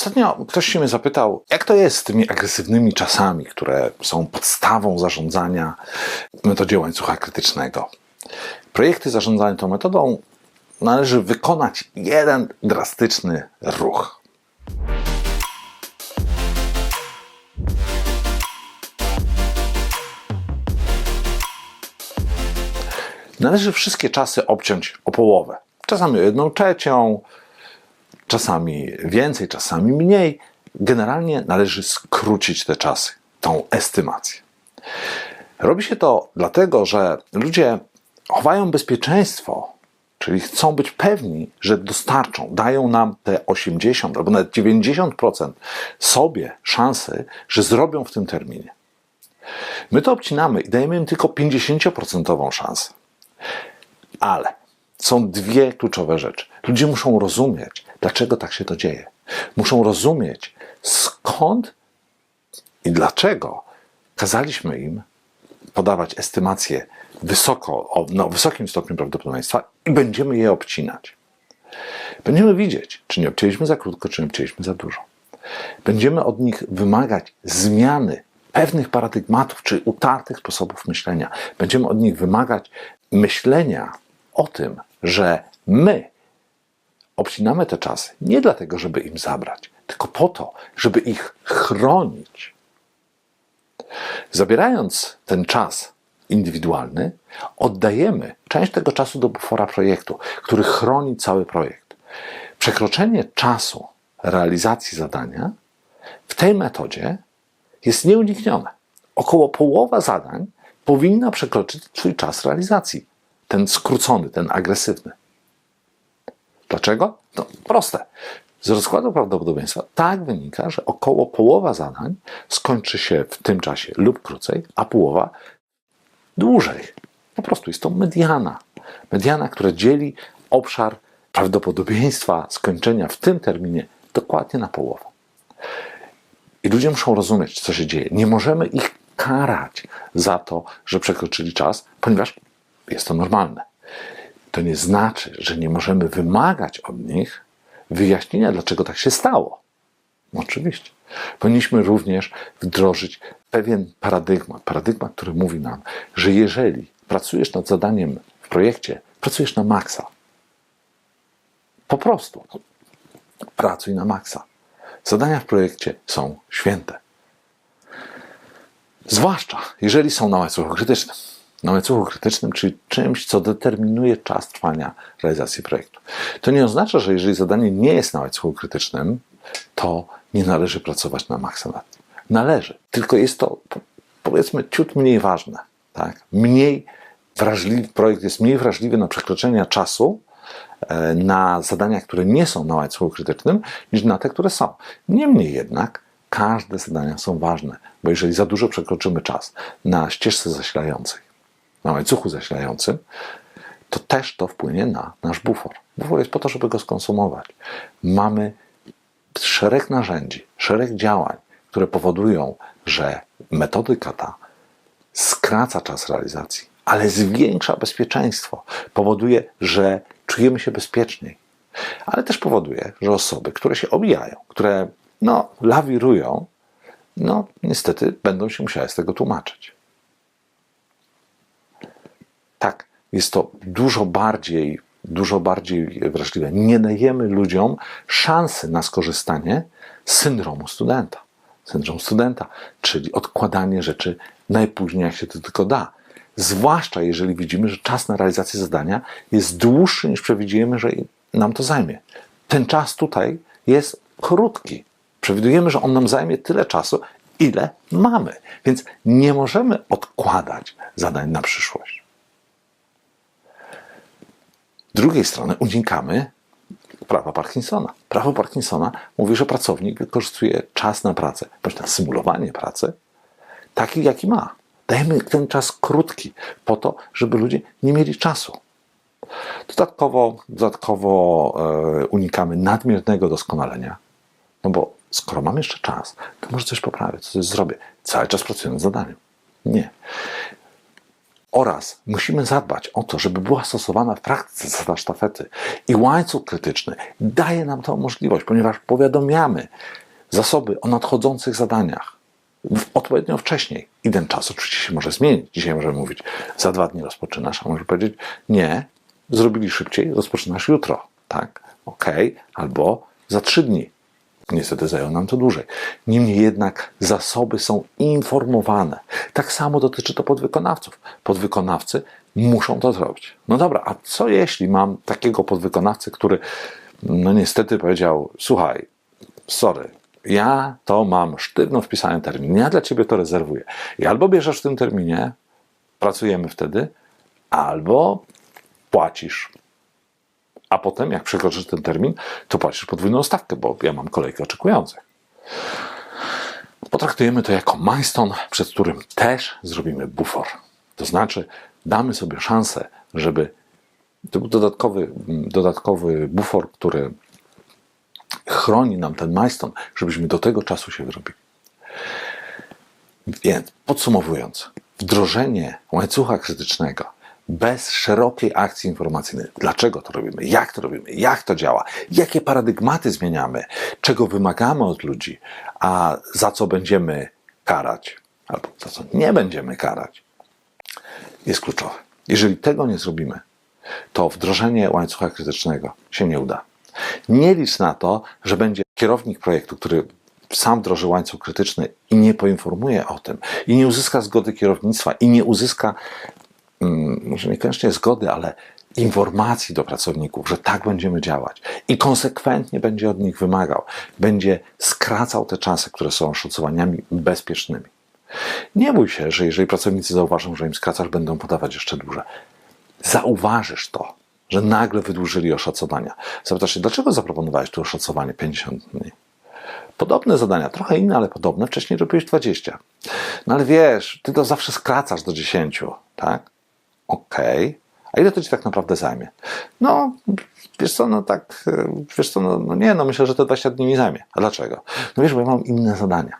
Ostatnio ktoś się mnie zapytał, jak to jest z tymi agresywnymi czasami, które są podstawą zarządzania w metodzie łańcucha krytycznego. Projekty zarządzania tą metodą należy wykonać jeden drastyczny ruch. Należy wszystkie czasy obciąć o połowę. Czasami o jedną trzecią, czasami więcej, czasami mniej. Generalnie należy skrócić te czasy, tą estymację. Robi się to dlatego, że ludzie chowają bezpieczeństwo, czyli chcą być pewni, że dostarczą, dają nam te 80 albo nawet 90% sobie szansy, że zrobią w tym terminie. My to obcinamy i dajemy im tylko 50% szansę. Ale są dwie kluczowe rzeczy. Ludzie muszą rozumieć, dlaczego tak się to dzieje. Muszą rozumieć, skąd i dlaczego kazaliśmy im podawać estymacje wysoko, o no, wysokim stopniu prawdopodobieństwa i będziemy je obcinać. Będziemy widzieć, czy nie obcięliśmy za krótko, czy nie obcięliśmy za dużo. Będziemy od nich wymagać zmiany pewnych paradygmatów, czy utartych sposobów myślenia. Będziemy od nich wymagać myślenia o tym, że my obcinamy te czasy nie dlatego, żeby im zabrać, tylko po to, żeby ich chronić. Zabierając ten czas indywidualny, oddajemy część tego czasu do bufora projektu, który chroni cały projekt. Przekroczenie czasu realizacji zadania w tej metodzie jest nieuniknione. Około połowa zadań powinna przekroczyć swój czas realizacji. Ten skrócony, ten agresywny. Dlaczego? No proste. Z rozkładu prawdopodobieństwa tak wynika, że około połowa zadań skończy się w tym czasie lub krócej, a połowa dłużej. Po prostu jest to mediana. Mediana, która dzieli obszar prawdopodobieństwa skończenia w tym terminie dokładnie na połowę. I ludzie muszą rozumieć, co się dzieje. Nie możemy ich karać za to, że przekroczyli czas, ponieważ jest to normalne. To nie znaczy, że nie możemy wymagać od nich wyjaśnienia, dlaczego tak się stało. Oczywiście. Powinniśmy również wdrożyć pewien paradygmat, paradygmat, który mówi nam, że jeżeli pracujesz nad zadaniem w projekcie, pracujesz na maksa. Po prostu. Pracuj na maksa. Zadania w projekcie są święte. Zwłaszcza jeżeli są na łańcuchu krytycznym. Na łańcuchu krytycznym, czyli czymś, co determinuje czas trwania realizacji projektu. To nie oznacza, że jeżeli zadanie nie jest na łańcuchu krytycznym, to nie należy pracować na maksa nad. Należy, tylko jest to powiedzmy ciut mniej ważne. Tak? Mniej wrażliwy, projekt jest mniej wrażliwy na przekroczenia czasu, e, na zadania, które nie są na łańcuchu krytycznym, niż na te, które są. Niemniej jednak każde zadania są ważne, bo jeżeli za dużo przekroczymy czas na ścieżce zasilającej, na łańcuchu zasilającym, to też to wpłynie na nasz bufor. Bufor jest po to, żeby go skonsumować. Mamy szereg narzędzi, szereg działań, które powodują, że metodyka ta skraca czas realizacji, ale zwiększa bezpieczeństwo. Powoduje, że czujemy się bezpieczniej, ale też powoduje, że osoby, które się obijają, które no, lawirują, no niestety będą się musiały z tego tłumaczyć. Tak, jest to dużo bardziej, dużo bardziej wrażliwe. Nie dajemy ludziom szansy na skorzystanie z syndromu studenta. Syndrom studenta, czyli odkładanie rzeczy najpóźniej, jak się to tylko da. Zwłaszcza jeżeli widzimy, że czas na realizację zadania jest dłuższy niż przewidzimy, że nam to zajmie. Ten czas tutaj jest krótki. Przewidujemy, że on nam zajmie tyle czasu, ile mamy. Więc nie możemy odkładać zadań na przyszłość. Z drugiej strony unikamy prawa Parkinsona. Prawo Parkinsona mówi, że pracownik wykorzystuje czas na pracę, bądź na symulowanie pracy, taki jaki ma. Dajemy ten czas krótki, po to, żeby ludzie nie mieli czasu. Dodatkowo, dodatkowo e, unikamy nadmiernego doskonalenia, no bo skoro mam jeszcze czas, to może coś poprawię, coś zrobię. Cały czas pracuję nad zadaniem. Nie. Oraz musimy zadbać o to, żeby była stosowana w praktyce zasada sztafety. I łańcuch krytyczny daje nam tę możliwość, ponieważ powiadomiamy zasoby o nadchodzących zadaniach odpowiednio wcześniej. I ten czas oczywiście się może zmienić. Dzisiaj możemy mówić, za dwa dni rozpoczynasz, a może powiedzieć, nie, zrobili szybciej, rozpoczynasz jutro. Tak? Okej, albo za trzy dni. Niestety zajęło nam to dłużej. Niemniej jednak zasoby są informowane. Tak samo dotyczy to podwykonawców. Podwykonawcy muszą to zrobić. No dobra, a co jeśli mam takiego podwykonawcę, który no niestety powiedział, słuchaj, sorry, ja to mam sztywno wpisany termin, ja dla ciebie to rezerwuję. I albo bierzesz w tym terminie, pracujemy wtedy, albo płacisz a potem, jak przekroczysz ten termin, to płacisz podwójną stawkę, bo ja mam kolejkę oczekujących. Potraktujemy to jako milestone, przed którym też zrobimy bufor. To znaczy, damy sobie szansę, żeby to był dodatkowy, dodatkowy bufor, który chroni nam ten milestone, żebyśmy do tego czasu się wyrobili. Więc podsumowując, wdrożenie łańcucha krytycznego bez szerokiej akcji informacyjnej. Dlaczego to robimy? Jak to robimy? Jak to działa? Jakie paradygmaty zmieniamy? Czego wymagamy od ludzi? A za co będziemy karać? Albo za co nie będziemy karać? Jest kluczowe. Jeżeli tego nie zrobimy, to wdrożenie łańcucha krytycznego się nie uda. Nie licz na to, że będzie kierownik projektu, który sam wdroży łańcuch krytyczny i nie poinformuje o tym, i nie uzyska zgody kierownictwa, i nie uzyska może niekoniecznie zgody, ale informacji do pracowników, że tak będziemy działać i konsekwentnie będzie od nich wymagał, będzie skracał te czasy, które są szacowaniami bezpiecznymi. Nie bój się, że jeżeli pracownicy zauważą, że im skracasz, będą podawać jeszcze dłużej. Zauważysz to, że nagle wydłużyli oszacowania. Zapytasz się, dlaczego zaproponowałeś tu oszacowanie 50 dni? Podobne zadania, trochę inne, ale podobne. Wcześniej robiłeś 20. No ale wiesz, ty to zawsze skracasz do 10, tak? Okej. A ile to ci tak naprawdę zajmie? No, wiesz co, no tak, e, wiesz co, no, no nie, no myślę, że te 20 dni mi zajmie. A dlaczego? No wiesz, bo ja mam inne zadania.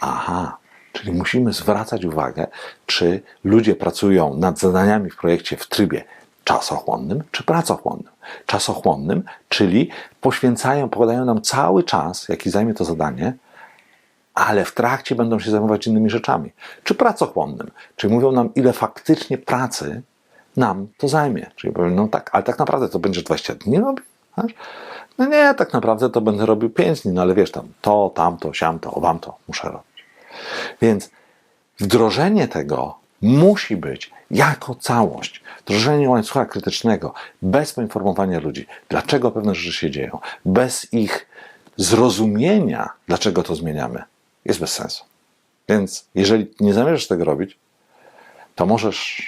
Aha, czyli musimy zwracać uwagę, czy ludzie pracują nad zadaniami w projekcie w trybie czasochłonnym czy pracochłonnym. Czasochłonnym, czyli poświęcają, pokładają nam cały czas, jaki zajmie to zadanie, ale w trakcie będą się zajmować innymi rzeczami. Czy pracochłonnym, czyli mówią nam, ile faktycznie pracy nam to zajmie. Czyli powiem, no tak, ale tak naprawdę to będziesz 20 dni robił? No nie, tak naprawdę to będę robił 5 dni, no ale wiesz tam, to, tamto, siamto, wam to muszę robić. Więc wdrożenie tego musi być jako całość. Wdrożenie łańcucha krytycznego bez poinformowania ludzi, dlaczego pewne rzeczy się dzieją, bez ich zrozumienia, dlaczego to zmieniamy, jest bez sensu. Więc jeżeli nie zamierzasz tego robić, to możesz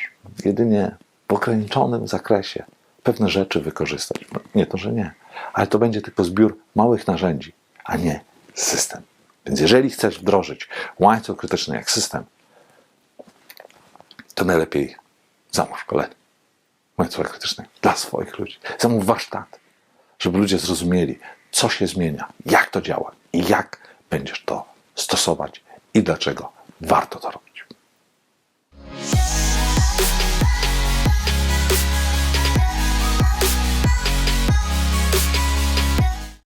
jedynie w ograniczonym zakresie pewne rzeczy wykorzystać. No, Nie to, że nie, ale to będzie tylko zbiór małych narzędzi, a nie system. Więc jeżeli chcesz wdrożyć łańcuch krytyczny jak system, to najlepiej zamów szkolenie łańcucha krytycznego dla swoich ludzi. Zamów warsztat, żeby ludzie zrozumieli, co się zmienia, jak to działa i jak będziesz to stosować i dlaczego warto to robić.